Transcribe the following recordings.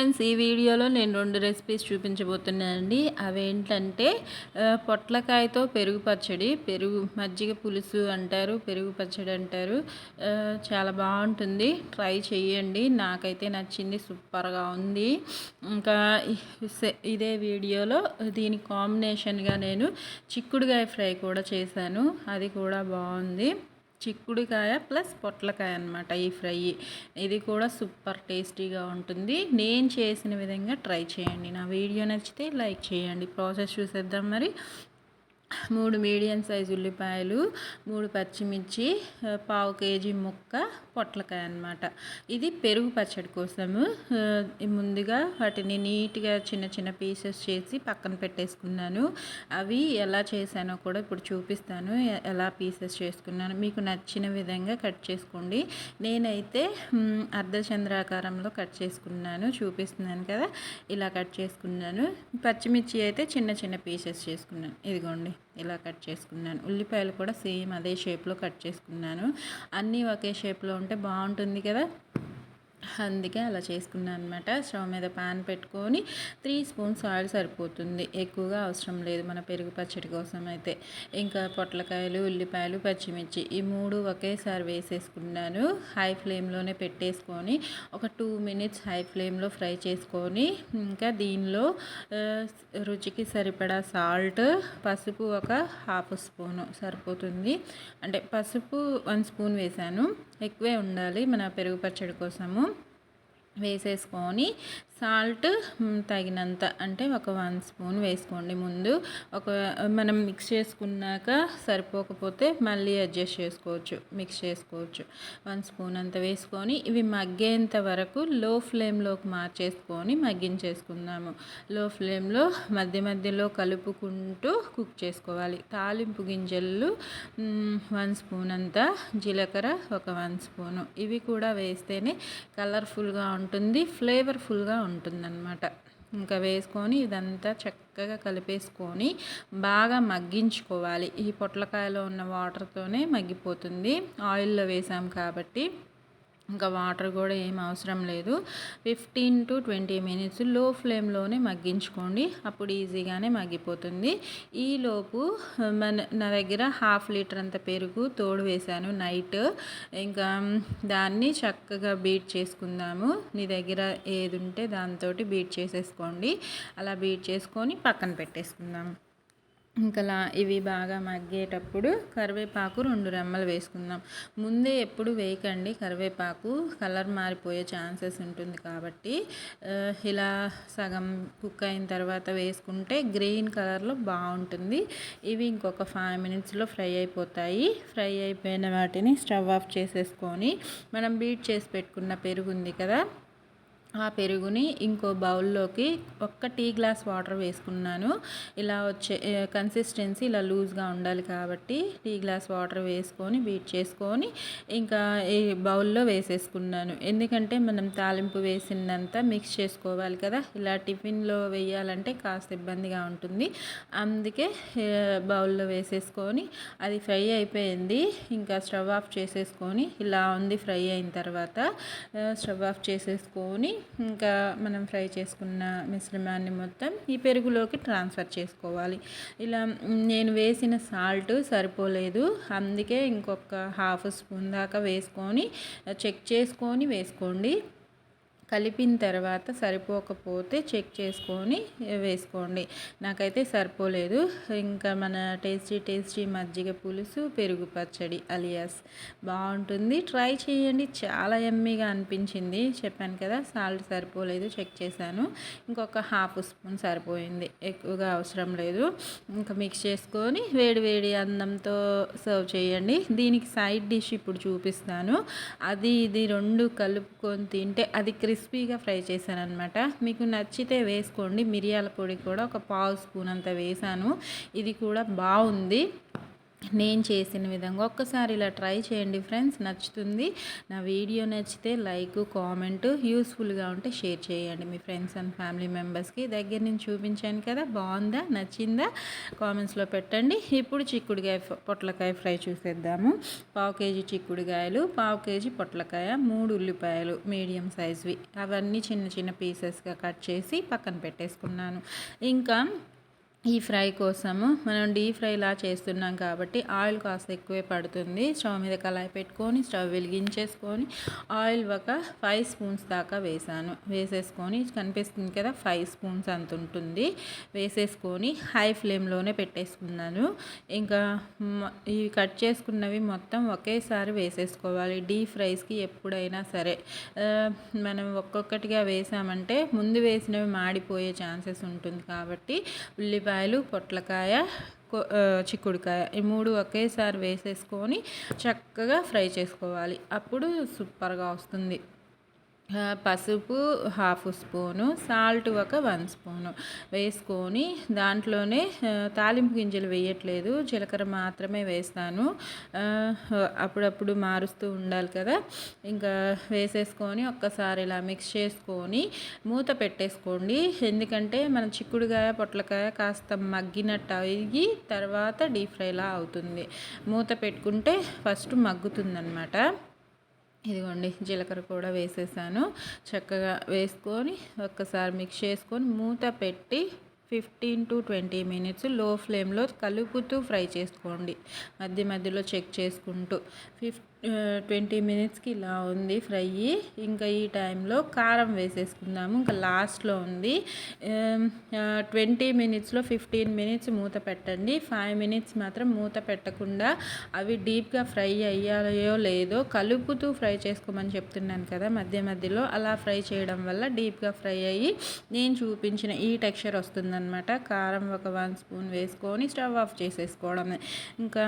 Friends ఈ వీడియోలో నేను రెండు రెసిపీస్ చూపించబోతున్నానండి. అవేంటంటే పొట్లకాయతో పెరుగు పచ్చడి పెరుగు మజ్జిగ పులుసు అంటారు పెరుగు పచ్చడి అంటారు. చాలా బాగుంటుంది. ట్రై చేయండి నాకైతే నచ్చింది సూపర్గా ఉంది. ఇంకా ఇదే వీడియోలో దీని కాంబినేషన్గా నేను చిక్కుడుగాయ ఫ్రై కూడా చేశాను. అది కూడా బాగుంది. చిక్కుడుకాయ ప్లస్ పొట్లకాయ అనమాట ఈ ఫ్రై. ఇది కూడా సూపర్ టేస్టీగా ఉంటుంది. నేను చేసిన విధంగా ట్రై చేయండి. నా వీడియో నచ్చితే లైక్ చేయండి. ప్రాసెస్ చూసేద్దాం మరి. మూడు మీడియం సైజు ఉల్లిపాయలు మూడు పచ్చిమిర్చి పావు కేజీ ముక్క పొట్లకాయ అనమాట ఇది పెరుగు పచ్చడి కోసము. ముందుగా వాటిని నీట్గా చిన్న చిన్న పీసెస్ చేసి పక్కన పెట్టేసుకున్నాను. అవి ఎలా చేశానో కూడా ఇప్పుడు చూపిస్తాను. ఎలా పీసెస్ చేసుకున్నాను. మీకు నచ్చిన విధంగా కట్ చేసుకోండి. నేనైతే అర్ధచంద్రాకారంలో కట్ చేసుకున్నాను. చూపిస్తున్నాను కదా ఇలా కట్ చేసుకున్నాను. పచ్చిమిర్చి అయితే చిన్న చిన్న పీసెస్ చేసుకున్నాను. ఇదిగోండి. ఇలా కట్ చేసుకున్నాను. ఉల్లిపాయలు కూడా సేమ్ అదే షేప్లో కట్ చేసుకున్నాను. అన్నీ ఒకే షేప్లో ఉంటే బాగుంటుంది కదా? అందుకే అలా చేసుకున్నాను అనమాట స్టవ్ మీద పాన్ పెట్టుకొని త్రీ స్పూన్స్ ఆయిల్ సరిపోతుంది. ఎక్కువగా అవసరం లేదు మన పెరుగు పచ్చడి కోసం అయితే. ఇంకా పొట్లకాయలు ఉల్లిపాయలు పచ్చిమిర్చి ఈ మూడు ఒకేసారి వేసేసుకున్నాను. హై ఫ్లేమ్లోనే పెట్టేసుకొని ఒక టూ మినిట్స్ హై ఫ్లేమ్లో ఫ్రై చేసుకొని ఇంకా దీనిలో రుచికి సరిపడా సాల్ట్ పసుపు ఒక హాఫ్ స్పూను సరిపోతుంది. అంటే పసుపు వన్ స్పూన్ వేసాను ఎక్కువే ఉండాలి మన పెరుగు పచ్చడి కోసము. వేసేసుకొని సాల్ట్ తగినంత అంటే ఒక వన్ స్పూన్ వేసుకోండి ముందు. ఒక మనం మిక్స్ చేసుకున్నాక సరిపోకపోతే మళ్ళీ అడ్జస్ట్ చేసుకోవచ్చు మిక్స్ చేసుకోవచ్చు. వన్ స్పూన్ అంత వేసుకొని ఇవి మగ్గేంత వరకు లో ఫ్లేమ్లోకి మార్చేసుకొని మగ్గించేసుకుందాము. లో ఫ్లేమ్లో మధ్య మధ్యలో కలుపుకుంటూ కుక్ చేసుకోవాలి. తాలింపు గింజలు వన్ స్పూన్ అంతా జీలకర్ర ఒక వన్ స్పూను. ఇవి కూడా వేస్తేనే కలర్ఫుల్గా ఉంటుంది ఫ్లేవర్ఫుల్గా ఉంటుందన్నమాట. ఇంకా వేసుకొని ఇదంతా చక్కగా కలిపేసుకొని బాగా మగ్గించుకోవాలి. ఈ పొట్లకాయలో ఉన్న వాటర్తోనే మగ్గిపోతుంది. ఆయిల్లో వేసాం కాబట్టి ఇంకా వాటర్ కూడా ఏం అవసరం లేదు. ఫిఫ్టీన్ టు ట్వంటీ మినిట్స్లో ఫ్లేమ్లోనే మగ్గించుకోండి. అప్పుడు ఈజీగానే మగ్గిపోతుంది. ఈలోపు మన నా దగ్గర హాఫ్ లీటర్ అంత పెరుగు తోడు వేశాను నైట్. ఇంకా దాన్ని చక్కగా బీట్ చేసుకుందాము. నీ దగ్గర ఏది ఉంటే దాంతో బీట్ చేసేసుకోండి. అలా బీట్ చేసుకొని పక్కన పెట్టేసుకుందాము ఇంకా ఇవి బాగా మగ్గేటప్పుడు కరివేపాకు రెండు రెమ్మలు వేసుకుందాం. ముందే ఎప్పుడు వేయకండి. కరివేపాకు కలర్ మారిపోయే ఛాన్సెస్ ఉంటుంది కాబట్టి ఇలా సగం కుక్ అయిన తర్వాత వేసుకుంటే గ్రీన్ కలర్లో బాగుంటుంది. ఇవి ఇంకొక ఫైవ్ మినిట్స్లో ఫ్రై అయిపోతాయి. ఫ్రై అయిపోయిన వాటిని స్టవ్ ఆఫ్ చేసేసుకొని మనం బీట్ చేసి పెట్టుకున్న పెరుగు ఉంది కదా ఆ పెరుగుని ఇంకో బౌల్లోకి ఒక్క టీ గ్లాస్ వాటర్ వేసుకున్నాను. ఇలా వచ్చే కన్సిస్టెన్సీ ఇలా లూజ్గా ఉండాలి కాబట్టి టీ గ్లాస్ వాటర్ వేసుకొని బీట్ చేసుకొని ఇంకా ఈ బౌల్లో వేసేసుకున్నాను. ఎందుకంటే మనం తాలింపు వేసినంత మిక్స్ చేసుకోవాలి కదా. ఇలా టిఫిన్లో వేయాలంటే కాస్త ఇబ్బందిగా ఉంటుంది. అందుకే బౌల్లో వేసేసుకొని అది ఫ్రై అయిపోయింది. ఇంకా స్టవ్ ఆఫ్ చేసేసుకొని ఇలా ఉంది ఫ్రై అయిన తర్వాత స్టవ్ ఆఫ్ చేసేసుకొని ఇంకా మనం ఫ్రై చేసుకున్న మిశ్రమాన్ని మొత్తం ఈ పెరుగులోకి ట్రాన్స్ఫర్ చేసుకోవాలి. ఇలా నేను వేసిన సాల్ట్ సరిపోలేదు. అందుకే ఇంకొక హాఫ్ స్పూన్ దాకా వేసుకొని చెక్ చేసుకొని వేసుకోండి. కలిపిన తర్వాత సరిపోకపోతే చెక్ చేసుకొని వేసుకోండి. నాకైతే సరిపోలేదు. ఇంకా మన టేస్టీ టేస్టీ మజ్జిగ పులుసు పెరుగు పచ్చడి అలియాస్ బాగుంటుంది. ట్రై చేయండి. చాలా ఎమ్మీగా అనిపించింది. చెప్పాను కదా సాల్ట్ సరిపోలేదు. చెక్ చేశాను. ఇంకొక హాఫ్ స్పూన్ సరిపోయింది. ఎక్కువగా అవసరం లేదు. ఇంకా మిక్స్ చేసుకొని వేడి వేడి అన్నంతో సర్వ్ చేయండి. దీనికి సైడ్ డిష్ ఇప్పుడు చూపిస్తాను. అది ఇది రెండు కలుపుకొని తింటే అది క్రిస్ క్రిస్పీగా ఫ్రై చేశాను అనమాట మీకు నచ్చితే వేసుకోండి. మిరియాల పొడి కూడా ఒక పావు స్పూన్ అంత వేసాను. ఇది కూడా బాగుంది. నేను చేసిన విధంగా ఒక్కసారి ఇలా ట్రై చేయండి ఫ్రెండ్స్ నచ్చుతుంది. నా వీడియో నచ్చితే లైక్ కామెంట్ యూస్ఫుల్గా ఉంటే షేర్ చేయండి మీ ఫ్రెండ్స్ అండ్ ఫ్యామిలీ మెంబర్స్కి. దగ్గర నుంచి చూపించాను కదా బాగుందా నచ్చిందా? కామెంట్స్లో పెట్టండి. ఇప్పుడు చిక్కుడుకాయ పొట్లకాయ ఫ్రై చూసేద్దాము. పావు కేజీ చిక్కుడుకాయలు పావు కేజీ పొట్లకాయ మూడు ఉల్లిపాయలు మీడియం సైజ్వి. అవన్నీ చిన్న చిన్న పీసెస్గా కట్ చేసి పక్కన పెట్టేసుకున్నాను. ఇంకా ఈ ఫ్రై కోసము మనం డీప్ ఫ్రైలా చేస్తున్నాం కాబట్టి ఆయిల్ కాస్త ఎక్కువే పడుతుంది. స్టవ్ మీద కళాయి పెట్టుకొని స్టవ్ వెలిగించేసుకొని ఆయిల్ ఒక ఫైవ్ స్పూన్స్ దాకా వేసాను. వేసేసుకొని కనిపిస్తుంది కదా ఫైవ్ స్పూన్స్ అంత ఉంటుంది. వేసేసుకొని హై ఫ్లేమ్లోనే పెట్టేసుకున్నాను. ఇంకా ఇవి కట్ చేసుకున్నవి మొత్తం ఒకేసారి వేసేసుకోవాలి. డీప్ ఫ్రైస్కి ఎప్పుడైనా సరే. మనం ఒక్కొక్కటిగా వేసామంటే ముందు వేసినవి మాడిపోయే ఛాన్సెస్ ఉంటుంది కాబట్టి ఉల్లిపాయ ఉల్లిపాయలు పొట్లకాయ చిక్కుడుకాయ ఈ మూడు ఒకేసారి వేసేసుకొని చక్కగా ఫ్రై చేసుకోవాలి. అప్పుడు సూపర్గా వస్తుంది. పసుపు హాఫ్ స్పూను సాల్ట్ ఒక వన్ స్పూను వేసుకొని దాంట్లోనే తాలింపు గింజలు వేయట్లేదు జీలకర్ర మాత్రమే వేస్తాను. అప్పుడప్పుడు మారుస్తూ ఉండాలి కదా. ఇంకా వేసేసుకొని ఒక్కసారి ఇలా మిక్స్ చేసుకొని మూత పెట్టేసుకోండి. ఎందుకంటే మన చిక్కుడుకాయ పొట్లకాయ కాస్త మగ్గినట్టు అయ్యి తర్వాత డీప్ ఫ్రైలా అవుతుంది. మూత పెట్టుకుంటే ఫస్ట్ మగ్గుతుందనమాట ఇదిగోండి జీలకర్ర కూడా వేసేసాను. చక్కగా వేసుకొని ఒక్కసారి మిక్స్ చేసుకొని మూత పెట్టి ఫిఫ్టీన్ టు ట్వంటీ మినిట్స్లో ఫ్లేమ్లో కలుపుతూ ఫ్రై చేసుకోండి. మధ్య మధ్యలో చెక్ చేసుకుంటూ. ఫిఫ్ ట్వంటీ మినిట్స్కి ఇలా ఉంది ఫ్రై. ఇంకా ఈ టైంలో కారం వేసేసుకుందాము. ఇంకా లాస్ట్లో ఉంది. ట్వంటీ మినిట్స్లో ఫిఫ్టీన్ మినిట్స్ మూత పెట్టండి. ఫైవ్ మినిట్స్ మాత్రం మూత పెట్టకుండా అవి డీప్గా ఫ్రై అయ్యాయో లేదో కలుపుతూ ఫ్రై చేసుకోమని చెప్తున్నాను కదా మధ్య మధ్యలో. అలా ఫ్రై చేయడం వల్ల డీప్గా ఫ్రై అయ్యి నేను చూపించిన ఈ టెక్స్చర్ వస్తుందన్నమాట. కారం ఒక వన్ స్పూన్ వేసుకొని స్టవ్ ఆఫ్ చేసేసుకోవడమే. ఇంకా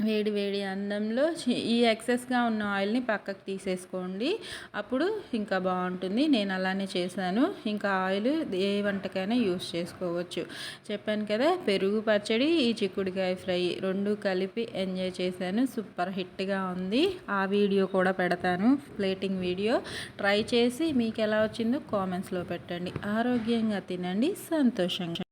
వేడి వేడి అన్నంలో ఈ ఎక్సెస్గా ఉన్న ఆయిల్ని పక్కకు తీసేసుకోండి. అప్పుడు ఇంకా బాగుంటుంది. నేను అలానే చేశాను. ఇంకా ఆయిల్ ఏ వంటకైనా యూస్ చేసుకోవచ్చు. చెప్పాను కదా పెరుగు పచ్చడి ఈ చిక్కుడుకాయ ఫ్రై రెండు కలిపి ఎంజాయ్ చేశాను. సూపర్ హిట్గా ఉంది. ఆ వీడియో కూడా పెడతాను. Plating video. ట్రై చేసి మీకు ఎలా వచ్చిందో కామెంట్స్లో పెట్టండి. ఆరోగ్యంగా తినండి. సంతోషంగా